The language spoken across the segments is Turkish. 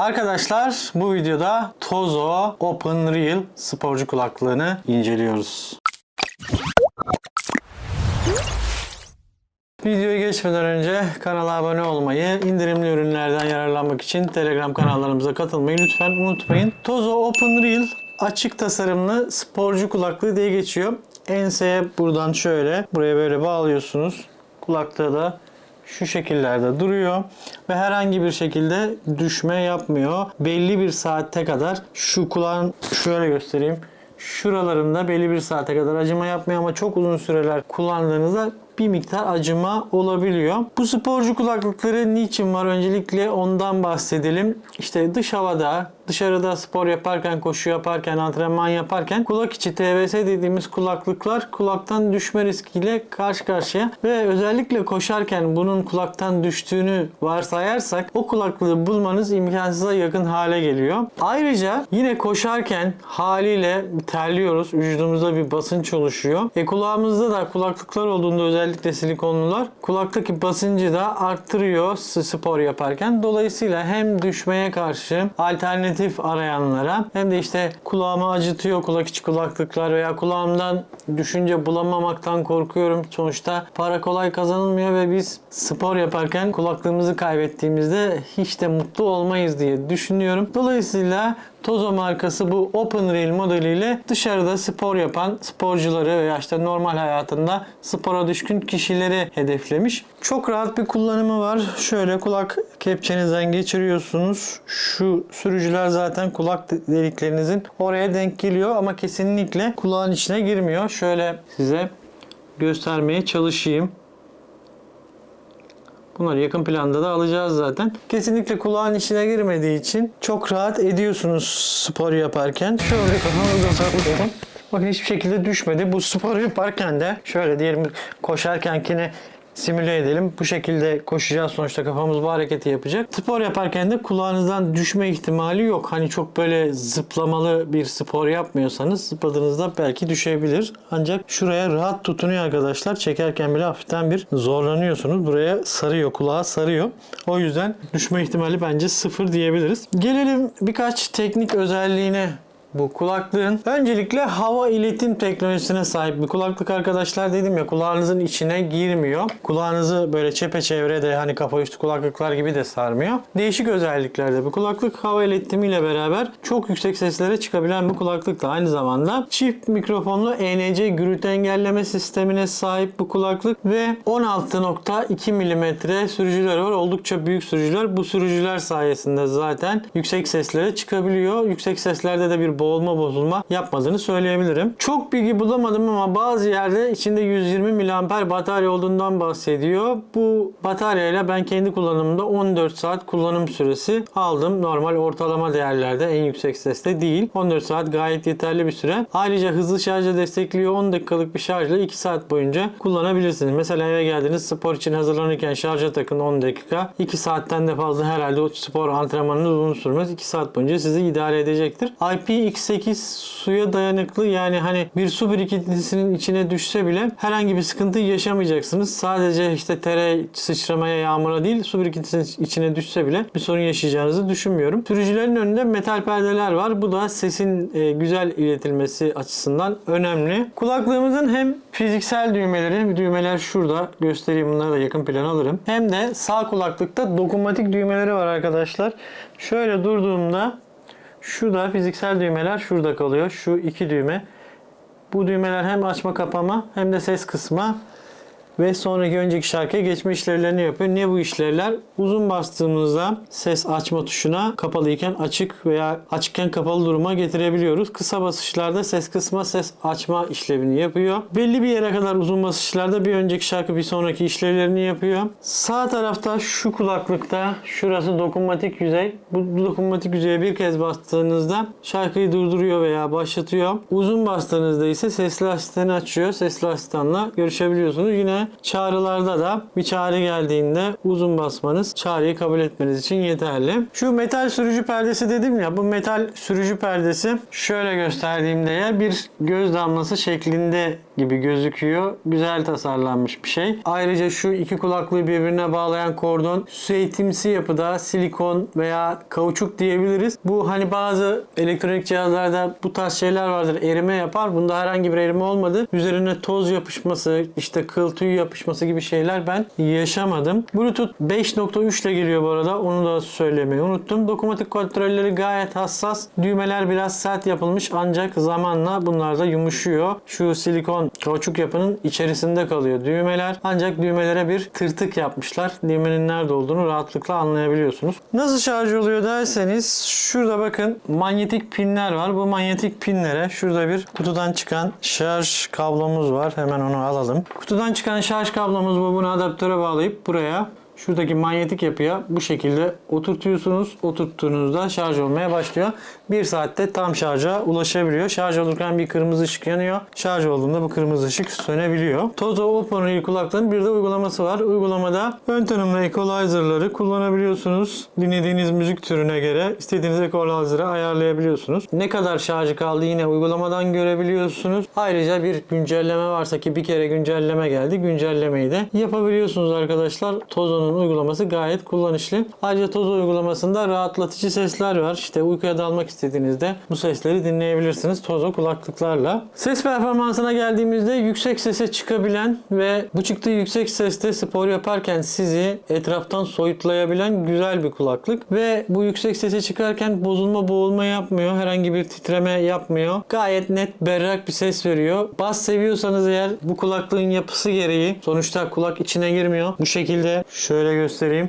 Arkadaşlar bu videoda Tozo Open Real sporcu kulaklığını inceliyoruz. Videoya geçmeden önce kanala abone olmayı, indirimli ürünlerden yararlanmak için Telegram kanallarımıza katılmayı lütfen unutmayın. Tozo Open Real açık tasarımlı sporcu kulaklığı diye geçiyor. Enseye buradan şöyle buraya böyle bağlıyorsunuz. Kulaklığı da şu şekillerde duruyor ve herhangi bir şekilde düşme yapmıyor. Belli bir saatte kadar şu kulağın şöyle göstereyim. Şuralarında belli bir saate kadar acıma yapmıyor ama çok uzun süreler kullandığınızda bir miktar acıma olabiliyor. Bu sporcu kulaklıkları niçin var? Öncelikle ondan bahsedelim. İşte dış havada, dışarıda spor yaparken, koşu yaparken, antrenman yaparken kulak içi TVS dediğimiz kulaklıklar kulaktan düşme riskiyle karşı karşıya ve özellikle koşarken bunun kulaktan düştüğünü varsayarsak o kulaklığı bulmanız imkansıza yakın hale geliyor. Ayrıca yine koşarken haliyle terliyoruz. Vücudumuzda bir basınç oluşuyor. E kulağımızda da kulaklıklar olduğunda özellikle silikonlular kulaktaki basıncı da arttırıyor spor yaparken. Dolayısıyla hem düşmeye karşı alternatif arayanlara hem de işte kulağımı acıtıyor kulak içi kulaklıklar veya kulağımdan düşünce bulamamaktan korkuyorum. Sonuçta para kolay kazanılmıyor ve biz spor yaparken kulaklığımızı kaybettiğimizde hiç de mutlu olmayız diye düşünüyorum. Dolayısıyla Tozo markası bu Open Rail modeliyle dışarıda spor yapan sporcuları veya işte normal hayatında spora düşkün kişileri hedeflemiş. Çok rahat bir kullanımı var. Şöyle kulak kepçenizden geçiriyorsunuz. Şu sürücüler zaten kulak deliklerinizin oraya denk geliyor ama kesinlikle kulağın içine girmiyor. Şöyle size göstermeye çalışayım. Bunları yakın planda da alacağız zaten. Kesinlikle kulağın içine girmediği için çok rahat ediyorsunuz spor yaparken. Şöyle kafanızda saklıyorum. Bakın hiçbir şekilde düşmedi. Bu spor yaparken de şöyle diyelim koşarkenkini simüle edelim. Bu şekilde koşacağız sonuçta kafamız bu hareketi yapacak. Spor yaparken de kulağınızdan düşme ihtimali yok. Hani çok böyle zıplamalı bir spor yapmıyorsanız zıpladığınızda belki düşebilir. Ancak şuraya rahat tutunuyor arkadaşlar. Çekerken bile hafiften bir zorlanıyorsunuz. Buraya sarıyor, kulağa sarıyor. O yüzden düşme ihtimali bence sıfır diyebiliriz. Gelelim birkaç teknik özelliğine bu kulaklığın öncelikle hava iletim teknolojisine sahip bir kulaklık arkadaşlar dedim ya kulağınızın içine girmiyor. Kulağınızı böyle çepeçevre de hani kafa üstü kulaklıklar gibi de sarmıyor. Değişik özelliklerde bir kulaklık hava iletimiyle beraber çok yüksek seslere çıkabilen bir kulaklık da aynı zamanda çift mikrofonlu ENC gürültü engelleme sistemine sahip bu kulaklık ve 16.2 mm sürücüler var. Oldukça büyük sürücüler. Bu sürücüler sayesinde zaten yüksek seslere çıkabiliyor. Yüksek seslerde de bir boğulma bozulma yapmadığını söyleyebilirim. Çok bilgi bulamadım ama bazı yerde içinde 120 mAh batarya olduğundan bahsediyor. Bu bataryayla ben kendi kullanımımda 14 saat kullanım süresi aldım. Normal ortalama değerlerde en yüksek seste değil. 14 saat gayet yeterli bir süre. Ayrıca hızlı şarja destekliyor. 10 dakikalık bir şarjla 2 saat boyunca kullanabilirsiniz. Mesela eve geldiniz spor için hazırlanırken şarja takın 10 dakika. 2 saatten de fazla herhalde o spor antrenmanınız uzun sürmez. 2 saat boyunca sizi idare edecektir. IPX8 suya dayanıklı yani hani bir su birikintisinin içine düşse bile herhangi bir sıkıntı yaşamayacaksınız. Sadece işte tere sıçramaya yağmura değil su birikintisinin içine düşse bile bir sorun yaşayacağınızı düşünmüyorum. Sürücülerin önünde metal perdeler var. Bu da sesin e, güzel iletilmesi açısından önemli. Kulaklığımızın hem fiziksel düğmeleri, düğmeler şurada göstereyim bunları da yakın plan alırım. Hem de sağ kulaklıkta dokunmatik düğmeleri var arkadaşlar. Şöyle durduğumda Şurada fiziksel düğmeler şurada kalıyor. Şu iki düğme. Bu düğmeler hem açma kapama hem de ses kısma ve sonraki önceki şarkıya geçme işlevlerini yapıyor. Ne bu işlevler? Uzun bastığımızda ses açma tuşuna kapalıyken açık veya açıkken kapalı duruma getirebiliyoruz. Kısa basışlarda ses kısma, ses açma işlevini yapıyor. Belli bir yere kadar uzun basışlarda bir önceki şarkı bir sonraki işlevlerini yapıyor. Sağ tarafta şu kulaklıkta şurası dokunmatik yüzey. Bu dokunmatik yüzeye bir kez bastığınızda şarkıyı durduruyor veya başlatıyor. Uzun bastığınızda ise sesli asistanı açıyor. Sesli asistanla görüşebiliyorsunuz. Yine çağrılarda da bir çağrı geldiğinde uzun basmanız çağrıyı kabul etmeniz için yeterli. Şu metal sürücü perdesi dedim ya bu metal sürücü perdesi şöyle gösterdiğimde ya bir göz damlası şeklinde gibi gözüküyor. Güzel tasarlanmış bir şey. Ayrıca şu iki kulaklığı birbirine bağlayan kordon süetimsi yapıda silikon veya kauçuk diyebiliriz. Bu hani bazı elektronik cihazlarda bu tarz şeyler vardır. Erime yapar. Bunda herhangi bir erime olmadı. Üzerine toz yapışması, işte kıl tüy yapışması gibi şeyler ben yaşamadım. Bluetooth 5.3 ile geliyor bu arada. Onu da söylemeyi unuttum. Dokunmatik kontrolleri gayet hassas. Düğmeler biraz sert yapılmış ancak zamanla bunlar da yumuşuyor. Şu silikon kauçuk yapının içerisinde kalıyor düğmeler. Ancak düğmelere bir tırtık yapmışlar. Düğmenin nerede olduğunu rahatlıkla anlayabiliyorsunuz. Nasıl şarj oluyor derseniz şurada bakın manyetik pinler var. Bu manyetik pinlere şurada bir kutudan çıkan şarj kablomuz var. Hemen onu alalım. Kutudan çıkan şarj kablomuz bu. Bunu adaptöre bağlayıp buraya Şuradaki manyetik yapıya bu şekilde oturtuyorsunuz. Oturttuğunuzda şarj olmaya başlıyor. Bir saatte tam şarja ulaşabiliyor. Şarj olurken bir kırmızı ışık yanıyor. Şarj olduğunda bu kırmızı ışık sönebiliyor. Toto Oppo'nun kulaklığın bir de uygulaması var. Uygulamada ön tanımlı equalizer'ları kullanabiliyorsunuz. Dinlediğiniz müzik türüne göre istediğiniz equalizer'ı ayarlayabiliyorsunuz. Ne kadar şarjı kaldı yine uygulamadan görebiliyorsunuz. Ayrıca bir güncelleme varsa ki bir kere güncelleme geldi. Güncellemeyi de yapabiliyorsunuz arkadaşlar. Tozo'nun uygulaması gayet kullanışlı. Ayrıca Tozo uygulamasında rahatlatıcı sesler var. İşte uykuya dalmak istediğinizde bu sesleri dinleyebilirsiniz Tozo kulaklıklarla. Ses performansına geldiğimizde yüksek sese çıkabilen ve bu çıktığı yüksek seste spor yaparken sizi etraftan soyutlayabilen güzel bir kulaklık. Ve bu yüksek sese çıkarken bozulma boğulma yapmıyor. Herhangi bir titreme yapmıyor. Gayet net berrak bir ses veriyor. Bas seviyorsanız eğer bu kulaklığın yapısı gereği sonuçta kulak içine girmiyor. Bu şekilde şöyle göstereyim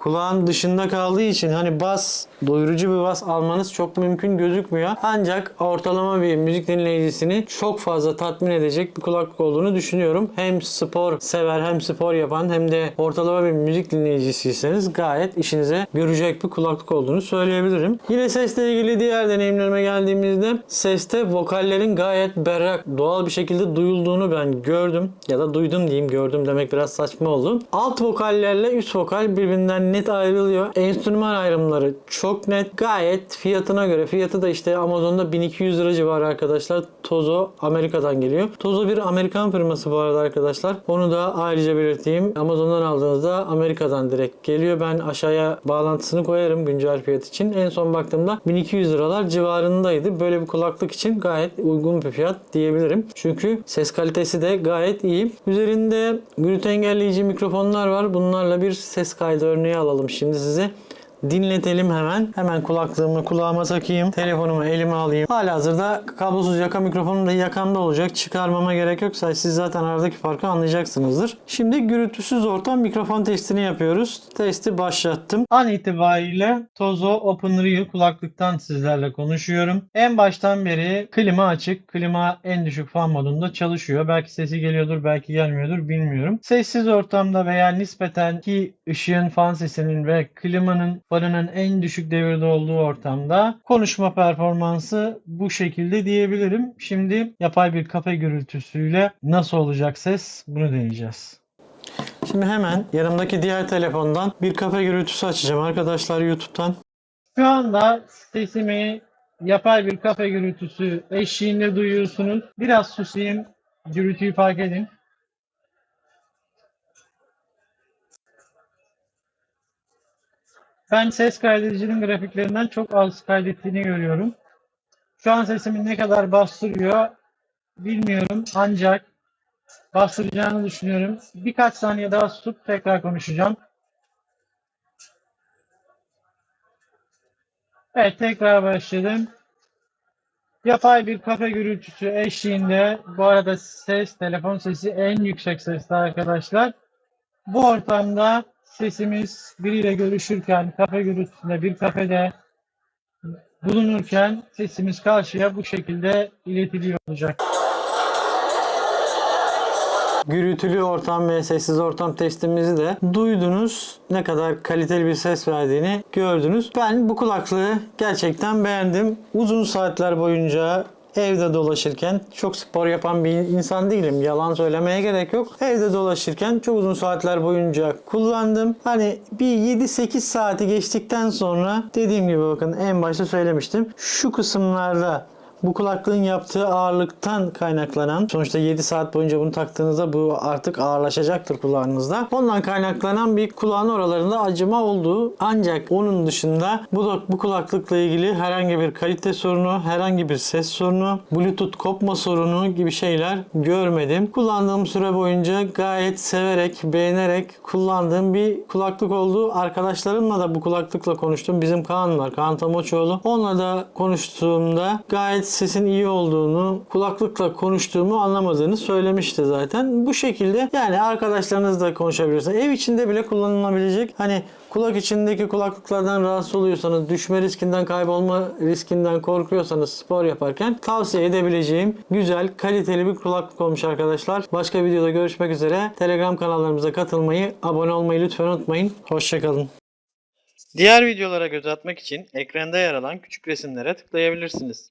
kulağın dışında kaldığı için hani bas doyurucu bir bas almanız çok mümkün gözükmüyor. Ancak ortalama bir müzik dinleyicisini çok fazla tatmin edecek bir kulaklık olduğunu düşünüyorum. Hem spor sever hem spor yapan hem de ortalama bir müzik dinleyicisiyseniz gayet işinize görecek bir kulaklık olduğunu söyleyebilirim. Yine sesle ilgili diğer deneyimlerime geldiğimizde seste vokallerin gayet berrak, doğal bir şekilde duyulduğunu ben gördüm. Ya da duydum diyeyim gördüm demek biraz saçma oldu. Alt vokallerle üst vokal birbirinden net ayrılıyor. Enstrüman ayrımları çok net. Gayet fiyatına göre. Fiyatı da işte Amazon'da 1200 lira civarı arkadaşlar. Tozo Amerika'dan geliyor. Tozo bir Amerikan firması bu arada arkadaşlar. Onu da ayrıca belirteyim. Amazon'dan aldığınızda Amerika'dan direkt geliyor. Ben aşağıya bağlantısını koyarım güncel fiyat için. En son baktığımda 1200 liralar civarındaydı. Böyle bir kulaklık için gayet uygun bir fiyat diyebilirim. Çünkü ses kalitesi de gayet iyi. Üzerinde gürültü engelleyici mikrofonlar var. Bunlarla bir ses kaydı örneği alalım şimdi size. Dinletelim hemen. Hemen kulaklığımı kulağıma takayım. Telefonumu elime alayım. Halihazırda kablosuz yaka mikrofonum da yakamda olacak. Çıkarmama gerek yok. Siz zaten aradaki farkı anlayacaksınızdır. Şimdi gürültüsüz ortam mikrofon testini yapıyoruz. Testi başlattım. An itibariyle Tozo Open Real kulaklıktan sizlerle konuşuyorum. En baştan beri klima açık. Klima en düşük fan modunda çalışıyor. Belki sesi geliyordur, belki gelmiyordur bilmiyorum. Sessiz ortamda veya nispeten ki ışığın fan sesinin ve klimanın farının en düşük devirde olduğu ortamda konuşma performansı bu şekilde diyebilirim. Şimdi yapay bir kafe gürültüsüyle nasıl olacak ses bunu deneyeceğiz. Şimdi hemen yanımdaki diğer telefondan bir kafe gürültüsü açacağım arkadaşlar YouTube'dan. Şu anda sesimi yapay bir kafe gürültüsü eşliğinde duyuyorsunuz. Biraz susayım, gürültüyü fark edin. Ben ses kaydedicinin grafiklerinden çok az kaydettiğini görüyorum. Şu an sesimi ne kadar bastırıyor bilmiyorum ancak bastıracağını düşünüyorum. Birkaç saniye daha tutup tekrar konuşacağım. Evet tekrar başladım. Yapay bir kafe gürültüsü eşliğinde bu arada ses, telefon sesi en yüksek sesli arkadaşlar. Bu ortamda sesimiz biriyle görüşürken, kafe gürültüsünde bir kafede bulunurken sesimiz karşıya bu şekilde iletiliyor olacak. Gürültülü ortam ve sessiz ortam testimizi de duydunuz. Ne kadar kaliteli bir ses verdiğini gördünüz. Ben bu kulaklığı gerçekten beğendim. Uzun saatler boyunca evde dolaşırken çok spor yapan bir insan değilim. Yalan söylemeye gerek yok. Evde dolaşırken çok uzun saatler boyunca kullandım. Hani bir 7-8 saati geçtikten sonra dediğim gibi bakın en başta söylemiştim. Şu kısımlarda Bu kulaklığın yaptığı ağırlıktan kaynaklanan sonuçta 7 saat boyunca bunu taktığınızda bu artık ağırlaşacaktır kulağınızda. Ondan kaynaklanan bir kulağın oralarında acıma olduğu ancak onun dışında bu, bu kulaklıkla ilgili herhangi bir kalite sorunu, herhangi bir ses sorunu, bluetooth kopma sorunu gibi şeyler görmedim. Kullandığım süre boyunca gayet severek, beğenerek kullandığım bir kulaklık oldu. Arkadaşlarımla da bu kulaklıkla konuştum. Bizim Kaan var, Kaan Tamoçoğlu. Onunla da konuştuğumda gayet sesin iyi olduğunu, kulaklıkla konuştuğumu anlamadığını söylemişti zaten. Bu şekilde yani arkadaşlarınızla konuşabilirsiniz. Ev içinde bile kullanılabilecek hani kulak içindeki kulaklıklardan rahatsız oluyorsanız, düşme riskinden, kaybolma riskinden korkuyorsanız spor yaparken tavsiye edebileceğim güzel, kaliteli bir kulaklık olmuş arkadaşlar. Başka videoda görüşmek üzere. Telegram kanallarımıza katılmayı, abone olmayı lütfen unutmayın. Hoşçakalın. Diğer videolara göz atmak için ekranda yer alan küçük resimlere tıklayabilirsiniz.